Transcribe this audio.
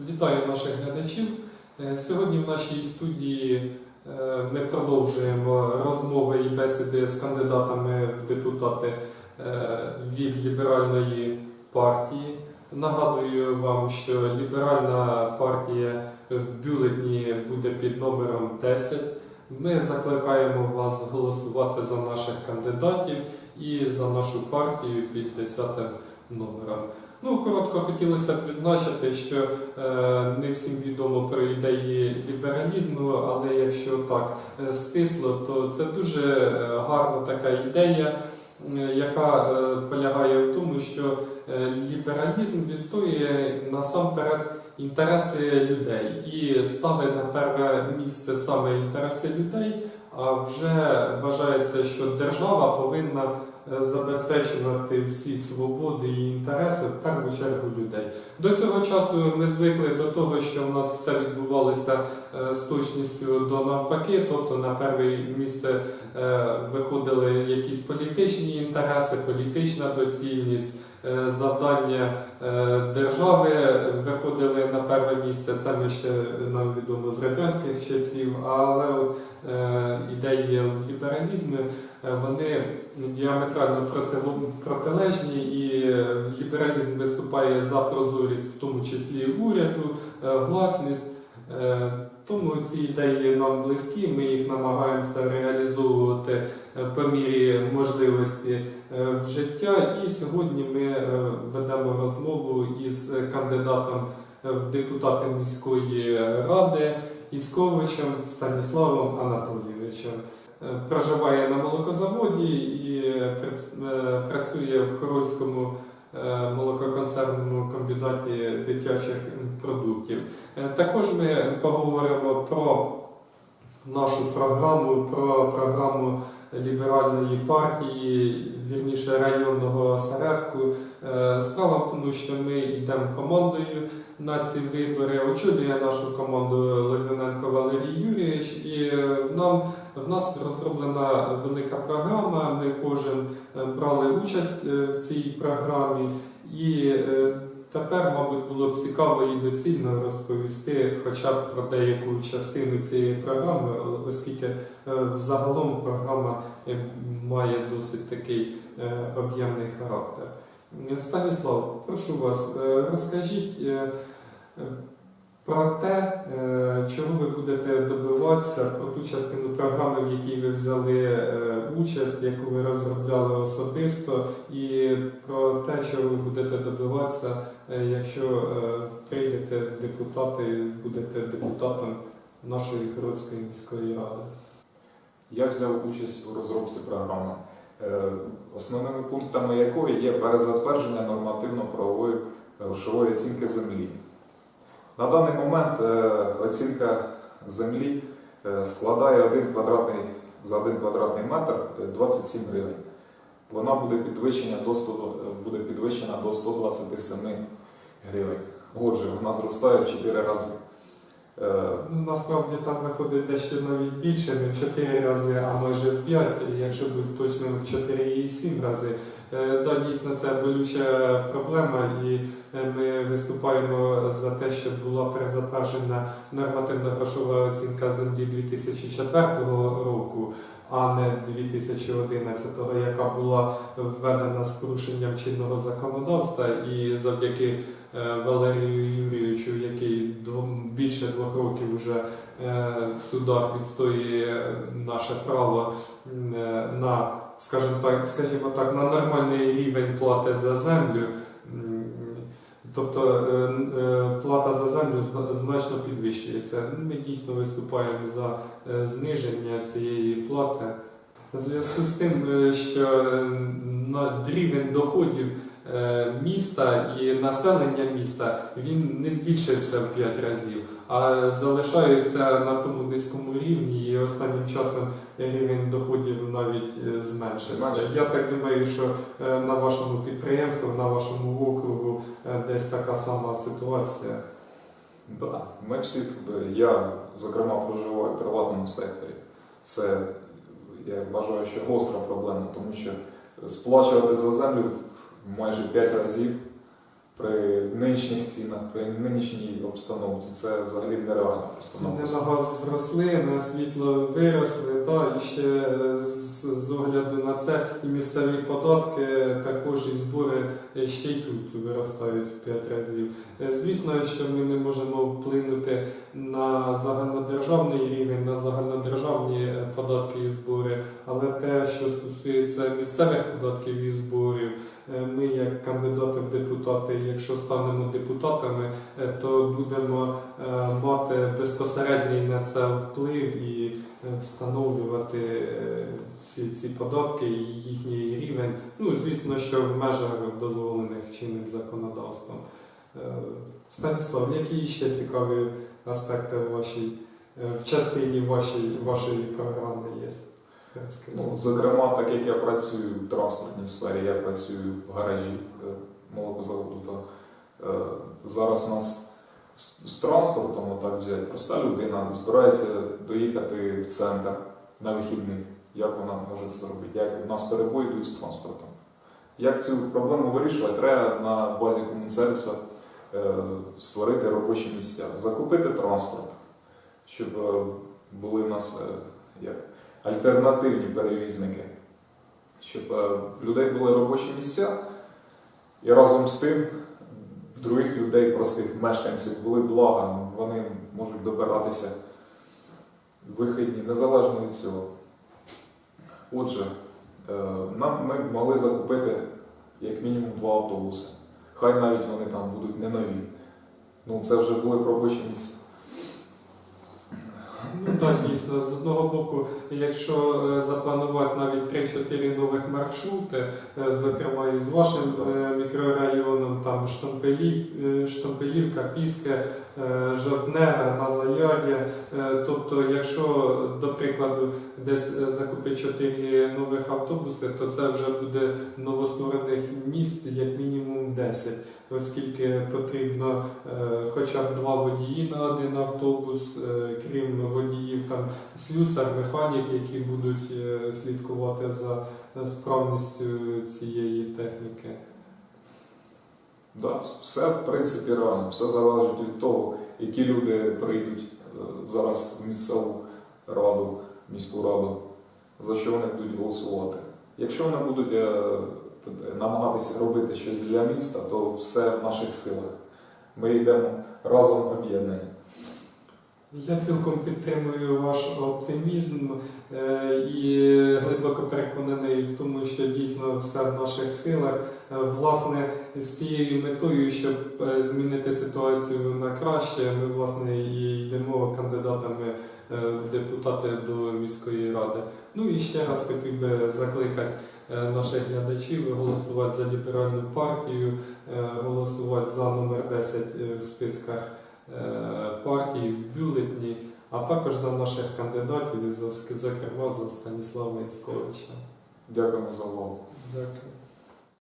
Вітаю наших глядачів. Е, Сьогодні в нашій студії е, ми продовжуємо розмови і бесіди з кандидатами в депутати е, від ліберальної партії. Нагадую вам, що ліберальна партія в бюлетні буде під номером 10. Ми закликаємо вас голосувати за наших кандидатів і за нашу партію під 10 номером. Ну, коротко хотілося відзначити, що е, не всім відомо про ідеї лібералізму, але якщо так е, стисло, то це дуже е, гарна така ідея, е, яка е, полягає в тому, що лібералізм відстоює насамперед інтереси людей і ставить на перше місце саме інтереси людей, а вже вважається, що держава повинна забезпечувати всі свободи і інтереси в першу чергу людей. До цього часу ми звикли до того, що у нас все відбувалося е, з точністю до навпаки, тобто на перше місце е, виходили якісь політичні інтереси, політична доцільність. Е, Завдання е, держави виходили на перше місце. Це ми ще нам відомо з радянських часів, але е, ідеї лібералізму вони діаметрально проти- протилежні, і лібералізм виступає за прозорість, в тому числі уряду, гласність. Тому ці ідеї нам близькі, ми їх намагаємося реалізовувати е, по мірі можливості е, в життя. І сьогодні ми е, ведемо розмову із кандидатом в депутати міської ради Ісковичем Станіславом Анатолійовичем. Проживає на молокозаводі і працює в Хорольському е, молококонцерному комбінаті дитячих продуктів. Е, Також ми поговоримо про нашу програму, про програму ліберальної партії, вірніше районного осередку. Е, Справа в тому, що ми йдемо командою на ці вибори. Очолює нашу команду Литвиненко Валерій Юрійович, і нам в нас розроблена велика програма. Ми кожен е, брали участь е, в цій програмі, і е, тепер, мабуть, було б цікаво і доцільно розповісти хоча б про деяку частину цієї програми, оскільки загалом програма має досить такий об'ємний характер. Станіслав, прошу вас, розкажіть про те, е, чого ви будете добиватися, про ту частину програми, в якій ви взяли е, участь, яку ви розробляли особисто, і про те, чого ви будете добиватися, е, якщо прийдете депутати, будете депутатом нашої Городської міської ради. Я взяв участь у розробці програми, основними пунктами якої є перезатвердження нормативно-правової грошової оцінки землі. На даний момент е, оцінка землі е, складає 1 квадратний, за 1 квадратний метр е, 27 гривень. Вона буде підвищена до 100, е, буде підвищена до 127 гривень. Отже, вона зростає в 4 рази. Е, Ну, Насправді там виходить дещо навіть більше, не в 4 рази, а майже в 5, якщо бути точним, в 4,7 рази. Е, Да, дійсно, це болюча проблема, і е, ми виступаємо за те, щоб була перезатверджена нормативна грошова оцінка землі 2004 року, а не 2011, яка була введена з порушенням чинного законодавства і завдяки е, Валерію Юрійовичу, який більше двох років вже е, в судах відстоює наше право е, на, скажімо так, скажімо так, на нормальний рівень плати за землю. Тобто е, е, плата за землю значно підвищується. Ми дійсно виступаємо за е, зниження цієї плати. В зв'язку з тим, що на рівень доходів міста і населення міста він не збільшився в 5 разів, а залишається на тому низькому рівні, і останнім часом рівень доходів навіть е, зменшився. Я так думаю, що е, на вашому підприємстві, на вашому округу е, десь така сама ситуація. Да, ми всі, е, я, зокрема, проживаю в приватному секторі. Це, я вважаю, що гостра проблема, тому що сплачувати за землю майже 5 разів при нинішніх цінах, при нинішній обстановці це взагалі нереально просто Ціни на газ зросли, на світло виросли, та, і ще е, з, з огляду на це і місцеві податки, також і збори ще й тут виростають в 5 разів. Е, Звісно, що ми не можемо вплинути на загальнодержавний місцевих податків і зборів, е, ми, як кандидати в депутати, якщо станемо депутатами, е, то будемо е, мати безпосередній на це вплив і встановлювати е, ці, податки і їхній рівень. Ну, звісно, що в межах дозволених чинним законодавством. Станіслав, які ще цікаві аспекти в вашій в частині вашої, вашої програми є? Ну, зокрема, так як я працюю в транспортній сфері, я працюю в гаражі е, молокозаводу, то е, зараз у нас з, транспортом, отак взяти, проста людина збирається доїхати в центр на вихідних. Як вона може це зробити? Як у нас перебої йдуть з транспортом? Як цю проблему вирішувати? Треба на базі комунсервіса е, створити робочі місця, закупити транспорт, щоб були в нас як альтернативні перевізники, щоб е, в людей були робочі місця, і разом з тим в других людей, простих мешканців, були блага, вони можуть добиратися вихідні, незалежно від цього. Отже, е, нам ми могли закупити як мінімум два автобуси. Хай навіть вони там будуть не нові. Ну, це вже були робочі місця. Так, дійсно, з одного боку, якщо е, запланувати навіть 3-4 нових маршрути, е, зокрема і з вашим е, мікрорайоном, там Штампелів, Штампелівка, Піски, е, Жовтнева, Назаяр'я. Тобто, якщо, до прикладу, десь закупити 4 нових автобуси, то це вже буде новостворених міст як мінімум 10 оскільки потрібно е, хоча б два водії на один автобус, е, крім водіїв, там слюсар, механік, які будуть е, слідкувати за справністю цієї техніки. Да, все в принципі реально, все залежить від того, які люди прийдуть зараз в місцеву раду, міську раду, за що вони будуть голосувати. Якщо вони будуть намагатися робити щось для міста, то все в наших силах. Ми йдемо разом об'єднані. Я цілком підтримую ваш оптимізм е, і глибоко переконаний в тому, що дійсно все в наших силах. Е, Власне, з тією метою, щоб е, змінити ситуацію на краще, ми власне і йдемо кандидатами в депутати до міської ради. Ну і ще раз хотів би закликати наших глядачів голосувати за ліберальну партію, е, голосувати за номер 10 в списках е, партії в бюлетні, а також за наших кандидатів, і зокрема за Станіслава Ісковича. Дякуємо за увагу. Дякую.